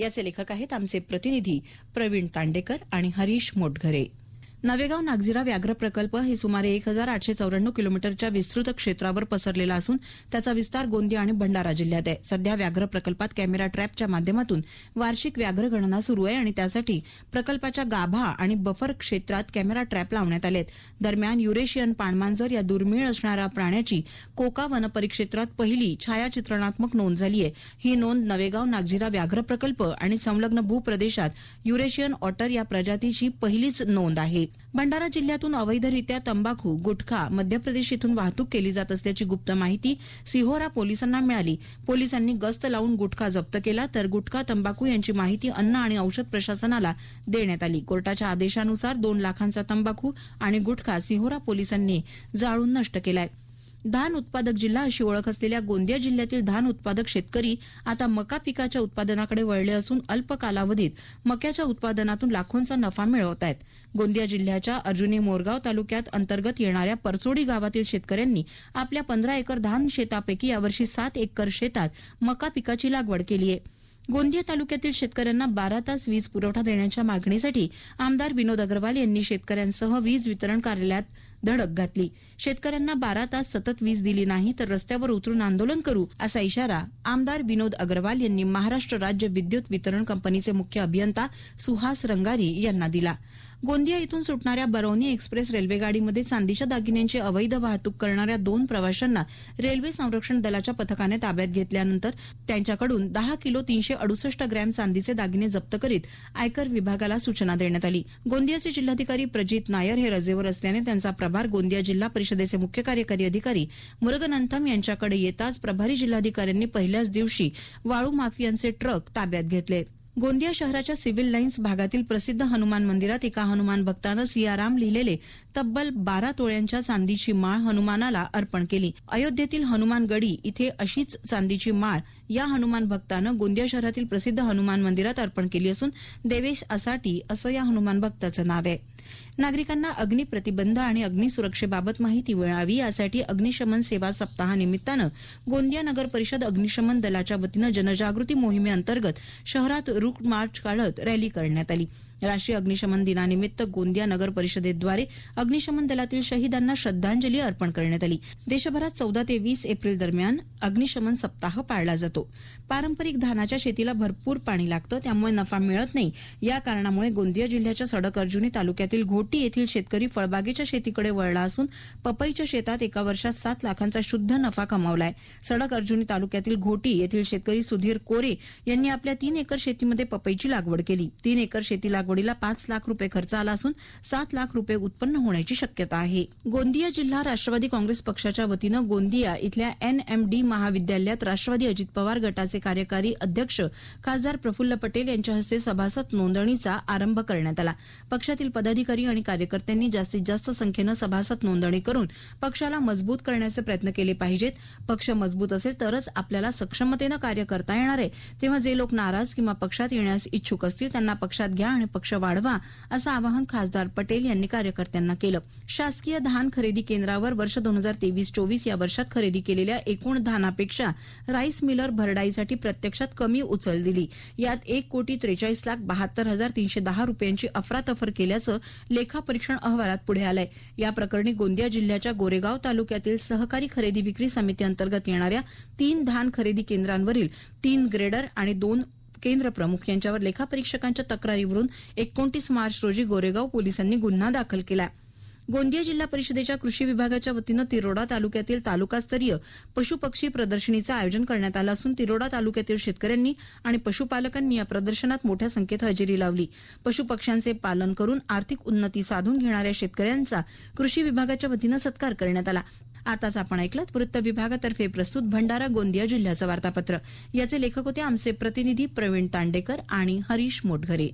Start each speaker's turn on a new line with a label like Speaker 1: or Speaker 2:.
Speaker 1: याचे लेखक आहेत आमचे प्रतिनिधी प्रवीण तांडेकर आणि हरीश मोटघरे. नवेगाव नागझिरा व्याघ्र प्रकल्प हे सुमारे एक हजार आठशे चौऱ्याण्णव किलोमीटरच्या विस्तृत क्षेत्रावर पसरलेला असून त्याचा विस्तार गोंदिया आणि भंडारा जिल्ह्यात आहे. सध्या व्याघ्र प्रकल्पात कॅमेरा ट्रॅपच्या माध्यमातून वार्षिक व्याघ्र गणना सुरू आहे आणि त्यासाठी प्रकल्पाच्या गाभा आणि बफर क्षेत्रात कॅमेरा ट्रॅप लावण्यात आलेत. दरम्यान युरेशियन पाणमांजर या दुर्मिळ असणाऱ्या प्राण्याची कोका वनपरिक्षेत्रात पहिली छायाचित्रणात्मक नोंद झाली आहे. ही नोंद नवेगाव नागझिरा व्याघ्र प्रकल्प आणि संलग्न भूप्रदेशात युरेशियन ऑटर या प्रजातीची पहिलीच नोंद आहे. भंडारा जिल्ह्यातून अवैधरित्या तंबाखू गुटखा मध्य प्रदेश इथून वाहतूक केली जात असल्याची गुप्त माहिती सिहोरा पोलिसांना मिळाली. पोलिसांनी गस्त लावून गुटखा जप्त केला तर गुटखा तंबाखू यांची माहिती अन्न आणि औषध प्रशासनाला देण्यात आली. कोर्टाच्या आदेशानुसार दोन लाखांचा तंबाखू आणि गुटखा सिहोरा पोलिसांनी जाळून नष्ट केलाय. धान उत्पादक जिल्हा अशी ओळख असलेल्या गोंदिया जिल्ह्यातील धान उत्पादक शेतकरी आता मका पिकाच्या उत्पादनाकडे वळले असून अल्प कालावधीत मक्याच्या उत्पादनातून लाखोंचा नफा मिळवत आहेत. गोंदिया जिल्ह्याच्या अर्जुनी मोरगाव तालुक्यात अंतर्गत येणाऱ्या परचोडी गावातील शेतकऱ्यांनी आपल्या पंधरा एकर धान शेतापैकी यावर्षी सात एकर शेतात मका पिकाची लागवड केली आहे. गोंदिया तालुक्यातील शेतकऱ्यांना बारा तास वीज पुरवठा देण्याच्या मागणीसाठी आमदार विनोद अग्रवाल यांनी शेतकऱ्यांसह वीज वितरण कार्यालयात धडक घातली. शेतकऱ्यांना बारा तास सतत वीज दिली नाही तर रस्त्यावर उतरून आंदोलन करू असा इशारा आमदार विनोद अग्रवाल यांनी महाराष्ट्र राज्य विद्युत वितरण कंपनीचे मुख्य अभियंता सुहास रंगारी यांना दिला. गोंदिया इथून सुटणाऱ्या बरौनी एक्सप्रेस रेल्वेगाडीमध्ये चांदीच्या दागिन्यांची अवैध वाहतूक करणाऱ्या दोन प्रवाशांना रेल्वे संरक्षण दलाच्या पथकाने ताब्यात घेतल्यानंतर त्यांच्याकडून दहा किलो तीनशे अडुसष्ट ग्रॅम चांदीचे दागिने जप्त करीत आयकर विभागाला सूचना देण्यात आली. गोंदियाचे जिल्हाधिकारी प्रजित नायर हे रजेवर असल्याने त्यांचा प्रभार गोंदिया जिल्हा परिषदेचे मुख्य कार्यकारी अधिकारी मुरगनंथम यांच्याकडे येताच प्रभारी जिल्हाधिकाऱ्यांनी पहिल्याच दिवशी वाळू माफियांचे ट्रक ताब्यात घेतले. गोंदिया शहराच्या सिव्हिल लाईन्स भागातील प्रसिद्ध हनुमान मंदिरात एका हनुमान भक्तानं सियाराम लिहिलेले तब्बल बारा तोळ्यांच्या चांदीची माळ हनुमानाला अर्पण केली. अयोध्येतील हनुमान गडी इथे अशीच चांदीची माळ या हनुमान भक्तानं गोंदिया शहरातील प्रसिद्ध हनुमान मंदिरात अर्पण केली असून देवेश असाटी असं या हनुमान भक्ताचं नाव आहे. नागरिकांना अग्निप्रतिबंध आणि अग्निसुरक्षेबाबत माहिती मिळावी यासाठी अग्निशमन सेवा सप्ताहानिमित्तानं गोंदिया नगर परिषद अग्निशमन दलाच्या वतीनं जनजागृती मोहिमेअंतर्गत शहरात रूट मार्च काढत रॅली करण्यात आली. राष्ट्रीय अग्निशमन दिनानिमित्त गोंदिया नगर परिषदेद्वारे अग्निशमन दलातील शहीदांना श्रद्धांजली अर्पण करण्यात आली. देशभरात चौदा ते वीस एप्रिल दरम्यान अग्निशमन सप्ताह पाळला जातो. पारंपरिक धानाच्या शेतीला भरपूर पाणी लागतं त्यामुळे नफा मिळत नाही. या कारणामुळे गोंदिया जिल्ह्याच्या सडक अर्जुनी तालुक्यातील घोटी येथील शेतकरी फळबागेच्या शेतीकडे वळला असून पपईच्या शेतात एका वर्षात सात लाखांचा शुद्ध नफा कमावलाय. सडक अर्जुनी तालुक्यातील घोटी येथील शेतकरी सुधीर कोरे यांनी आपल्या तीन एकर शेतीमध्ये पपईची लागवड केली. तीन एकर शेती लागवडीला पाच लाख रुपये खर्च आला असून सात लाख रुपये उत्पन्न होण्याची शक्यता आहे. गोंदिया जिल्हा राष्ट्रवादी काँग्रेस पक्षाच्या वतीनं गोंदिया इथल्या एनएमडी महाविद्यालयात राष्ट्रवादी अजित पवार गटाचे कार्यकारी अध्यक्ष खासदार प्रफुल्ल पटेल यांच्या हस्ते सभासद नोंदणीचा आरंभ करण्यात आला. पक्षातील पदाधिकारी आणि कार्यकर्त्यांनी जास्तीत जास्त संख्येनं सभासद नोंदणी करून पक्षाला मजबूत करण्याचे प्रयत्न केले पाहिजेत. पक्ष मजबूत असेल तरच आपल्याला सक्षमतेनं कार्य करता येणार आहे. तेव्हा जे लोक नाराज किंवा पक्षात येण्यास इच्छुक असतील त्यांना पक्षात घ्या आणि पक्ष वाढवा असं आवाहन खासदार पटेल यांनी कार्यकर्त्यांना केलं. शासकीय धान खरेदी केंद्रावर वर्ष दोन हजार तेवीस चोवीस या वर्षात खरेदी केलेल्या एकूण धानापेक्षा राईस मिलर भरडाईसाठी प्रत्यक्षात कमी उचल दिली. यात एक कोटी त्रेचाळीस लाख बहात्तर हजार तीनशे दहा रुपयांची अफरातफर केल्याचं लेखापरीक्षण अहवालात पुढे आलंय. या प्रकरणी गोंदिया जिल्ह्याच्या गोरेगाव तालुक्यातील सहकारी खरेदी विक्री समिती अंतर्गत येणाऱ्या तीन धान खरेदी केंद्रांवरील तीन ग्रेडर आणि दोन केंद्र प्रमुख यांच्यावर लेखापरीक्षकांच्या तक्रारीवरून एकोणतीस मार्च रोजी गोरेगाव पोलिसांनी गुन्हा दाखल केला गोंदिया जिल्हा परिषदेच्या कृषी विभागाच्या वतीनं तिरोडा तालुक्यातील तालुकास्तरीय पशुपक्षी प्रदर्शनीचं आयोजन करण्यात आलं असून तिरोडा तालुक्यातील शेतकऱ्यांनी आणि पशुपालकांनी या प्रदर्शनात मोठ्या संख्येत हजेरी लावली. पशुपक्ष्यांचे पालन करून आर्थिक उन्नती साधून घेणाऱ्या शेतकऱ्यांचा कृषी विभागाच्या वतीनं सत्कार करण्यात आला. आताच आपण ऐकलं वृत्त विभागातर्फे प्रस्तुत भंडारा गोंदिया जिल्ह्याचं वार्तापत्र. याचे लेखक होते आमचे प्रतिनिधी प्रवीण तांडेकर आणि हरीश मोटघरे.